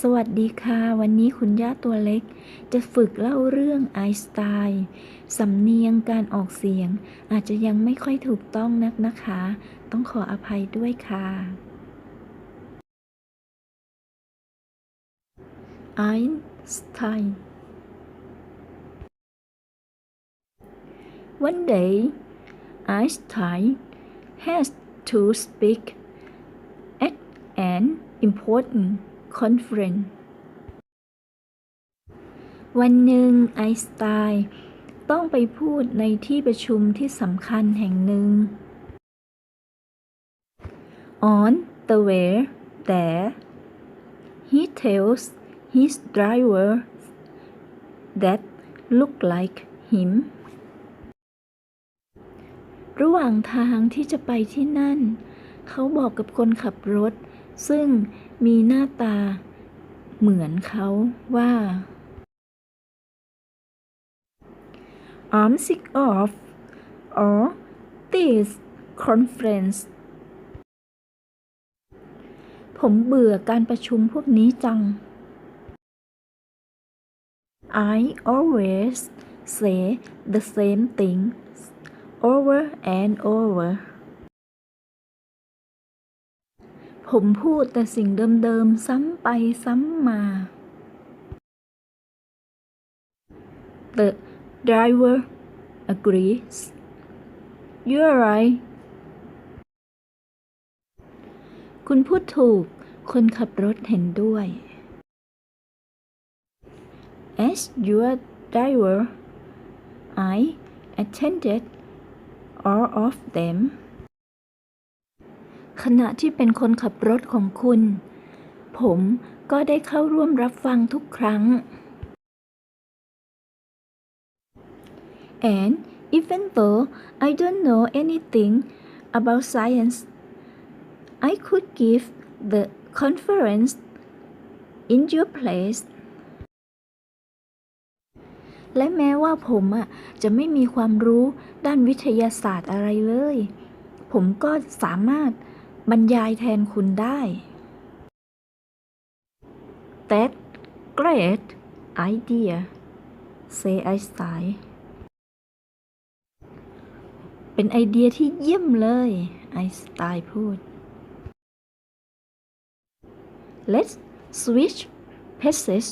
สวัสดีค่ะ วันนี้คุณย่าตัวเล็ก จะฝึกเล่าเรื่องไอน์สไตน์สำเนียงการออกเสียง อาจจะยังไม่ค่อยถูกต้องนักนะคะ ต้องขออภัยด้วยค่ะ ไอน์สไตน์ One day, Einstein has to speak at an important conference. วันหนึ่งไอสไตน์ต้องไปพูดในที่ประชุมที่สำคัญแห่งหนึ่ง On the way there, he tells his driver that look like him ระหว่างทางที่จะไปที่นั่น เขาบอกกับคนขับรถ ซึ่ง มีหน้าตาเหมือนเขาว่า I'm sick of all this conference ผมเบื่อการประชุมพวกนี้จัง I always say the same thing over and over ผมพูดแต่สิ่งเดิมๆ ซ้ำไปซ้ำมา The driver agrees You're right คุณพูดถูก คนขับรถเห็นด้วย As your driver I attended all of them ขณะที่เป็นคนขับรถของคุณ ผมก็ได้เข้าร่วมรับฟังทุกครั้ง and even though I don't know anything about science I could give the conference in your place และแม้ว่าผมอะจะไม่มีความรู้ด้านวิทยาศาสตร์อะไรเลย ผมก็สามารถ บรรยายแทนคุณได้ That great idea say Einstein เป็นไอเดียที่เยี่ยมเลยไอสไตน์พูด Let's switch places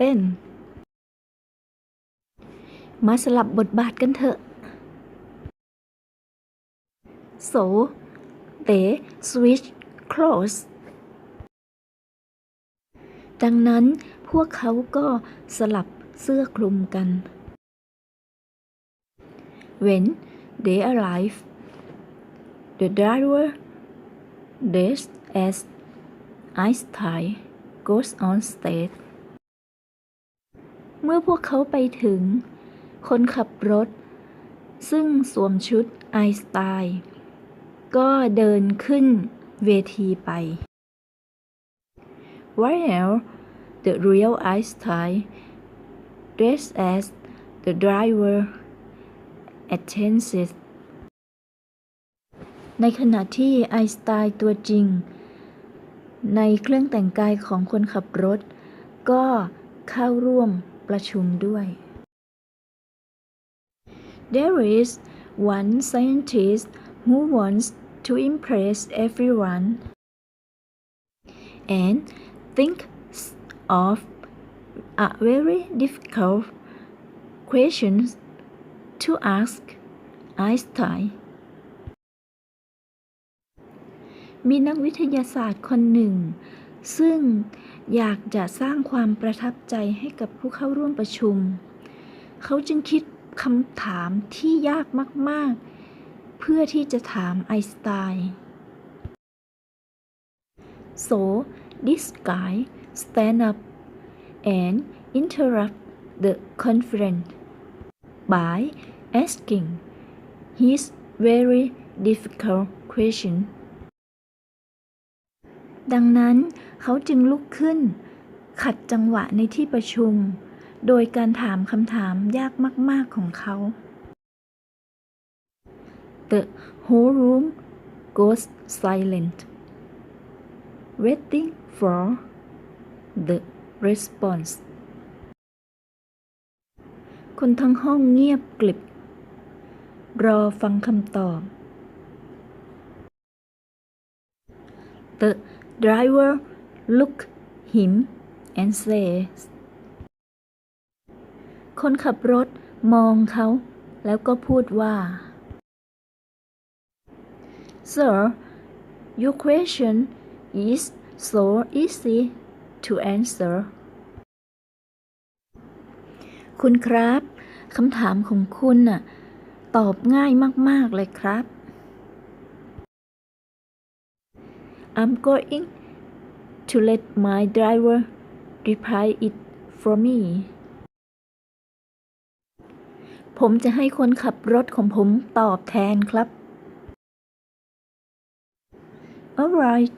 then มาสลับบทบาทกันเถอะ so they switch clothes ดังนั้นพวกเขาก็สลับเสื้อคลุมกัน when they arrive the driver dressed as Einstein goes on stage เมื่อพวกเขาไปถึง คนขับรถ ซึ่งสวมชุดไอสไตน์ ก็เดินขึ้นเวทีไป While the real Einstein dressed as the driver attends it ในขณะที่ไอสไตน์ตัวจริง ในเครื่องแต่งกายของคนขับรถ ก็เข้าร่วมประชุมด้วย There is one scientist who wants to impress everyone and thinks of a very difficult question to ask Einstein มีนักวิทยาศาสตร์คนหนึ่ง ซึ่งอยากจะสร้างความประทับใจให้กับผู้เข้าร่วมประชุม เขาจึงคิดคำถามที่ยากมาก ๆ เพื่อที่จะถามไอน์สไตน์ so this guy stand up and interrupt the conference by asking his very difficult question ดังนั้นเขาจึงลุกขึ้น ขัดจังหวะในที่ประชุม โดยการถามคำถามยากมาก ๆ ของเขา The whole room goes silent waiting for the response คนทั้งห้องเงียบกลิบ รอฟังคำตอบ The driver looked him and says คนขับรถมองเขา แล้วก็พูดว่า Sir your question is so easy to answer คุณครับคำถามของคุณน่ะตอบง่ายมาก ๆ เลยครับ I'm going to let my driver reply it for me ผมจะให้คนขับรถของผมตอบแทนครับ Alright.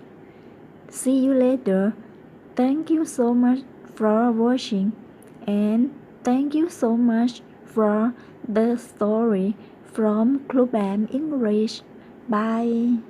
See you later. Thank you so much for watching. And thank you so much for the story from Club English. Bye